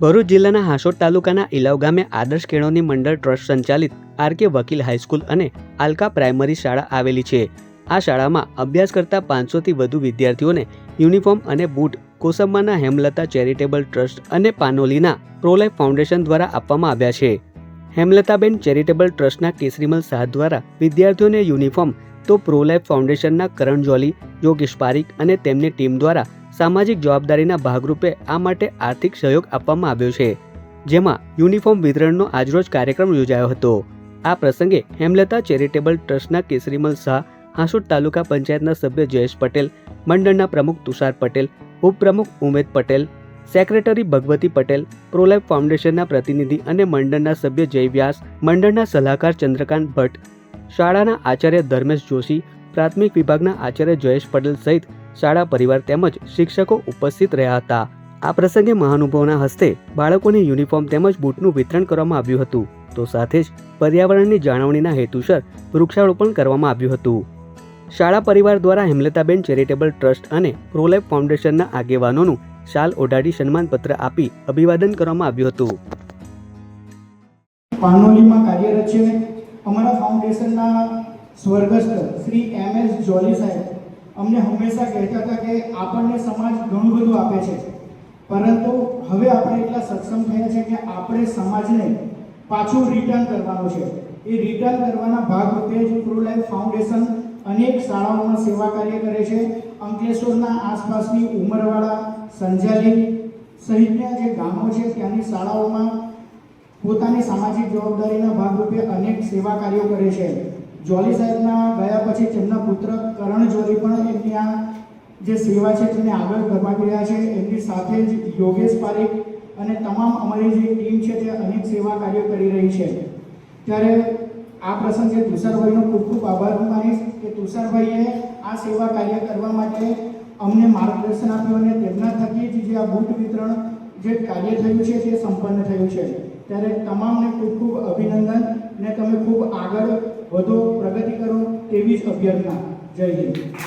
ભરૂચ જિલ્લાના હાંસોટ તાલુકાના ઇલાવ ગામે આદર્શ કેળવણી મંડળ ટ્રસ્ટ સંચાલિત આર કે વકીલ હાઈસ્કૂલ અને આલકા પ્રાઇમરી શાળા આવેલી છે. આ શાળામાં અભ્યાસ કરતા પાંચસોથી વધુ વિદ્યાર્થીઓને યુનિફોર્મ અને બૂટ, કોસંબાના હેમલતા ચેરિટેબલ ટ્રસ્ટ અને પાનોલીના પ્રોલાઇફ ફાઉન્ડેશન દ્વારા આપવામાં આવ્યા છે. હેમલતાબેન ચેરિટેબલ ટ્રસ્ટના કેસરીમલ શાહ દ્વારા વિદ્યાર્થીઓને યુનિફોર્મ તો પ્રોલાઇફ ફાઉન્ડેશનના કરણ જોલી યોગેશ પારીખ અને તેમની ટીમ દ્વારા સામાજિક જવાબદારીના ભાગરૂપે આ માટે આર્થિક સહયોગ આપવામાં આવ્યો છે. જેમાં યુનિફોર્મ વિતરણનો આજરોજ કાર્યક્રમ યોજાયો હતો. આ પ્રસંગે હેમલતા ચેરિટેબલ ટ્રસ્ટના કેસરીમલ શાહ હાંસોદ તાલુકા પંચાયતના સભ્ય જયેશ પટેલ, મંડળના પ્રમુખ તુષાર પટેલ, ઉપપ્રમુખ ઉમેદ પટેલ, સેક્રેટરી ભગવતી પટેલ પ્રોલાઇફ ફાઉન્ડેશનના પ્રતિનિધિ અને મંડળના સભ્ય જય વ્યાસ મંડળના સલાહકાર ચંદ્રકાંત ભટ્ટ, શાળાના આચાર્ય ધર્મેશ જોશી, પ્રાથમિક વિભાગના આચાર્ય જયેશ પટેલ સહિત શાળા પરિવાર તેમજ શિક્ષકો ઉપસ્થિત રહ્યા હતા. આ પ્રસંગે મહાનુભાવના હસ્તે બાળકોને યુનિફોર્મ તેમજ બૂટનું વિતરણ કરવામાં આવ્યું હતું. તો સાથે જ પર્યાવરણની જાળવણીના હેતુસર વૃક્ષારોપણ કરવામાં આવ્યું હતું. શાળા પરિવાર દ્વારા હેમલતાબેન ચેરિટેબલ ટ્રસ્ટ અને પ્રોલેફ ફાઉન્ડેશનના આગેવાનોનું શાલ ઓઢાડી સન્માનપત્ર આપી અભિવાદન કરવામાં આવ્યું હતું. પાનોલીમાં કાર્યરત છે અમારા ફાઉન્ડેશનના સ્વર્ગસ્થ શ્રી એમ એસ જોલી સાહેબ અમને હંમેશા કહેતા હતા કે આપણને સમાજ ઘણું બધું આપે છે. પરંતુ હવે આપણે એટલા સક્ષમ થયા છે કે આપણે સમાજને પાછું રિટર્ન કરવાનું છે. એ રિટર્ન કરવાના ભાગરૂપે જ પ્રો લાઈફ ફાઉન્ડેશન અનેક શાળાઓમાં સેવા કાર્ય કરે છે. અંકલેશ્વરના આસપાસની ઉંમરવાળા સંજાલી સહિતના જે ગામો છે, ત્યાંની શાળાઓમાં પોતાની સામાજિક જવાબદારીના ભાગરૂપે અનેક સેવા કાર્યો કરે છે. જોલી સાહેબના ગયા પછી તેમના પુત્ર કરણ જોલી પણ એમની આ જે સેવા છે તેને આગળ ધપાવી રહ્યા છે, એમની સાથે જ યોગેશ પારેખ અને તમામ અમારી જે ટીમ છે તે અનેક સેવા કાર્યો કરી રહી છે. ત્યારે આ પ્રસંગે તુષારભાઈનો ખૂબ ખૂબ આભાર હું માનીશ કે તુષારભાઈએ આ સેવા કાર્ય કરવા માટે અમને માર્ગદર્શન આપ્યું અને તેમના થકી જ જે આ બૂટ વિતરણ જે કાર્ય થયું છે તે સંપન્ન થયું છે. ત્યારે તમામને ખૂબ ખૂબ અભિનંદન અને તમે ખૂબ આગળ વધો, પ્રગતિ કરો તેવી જ અભ્યર્થના. જય હિન્દ.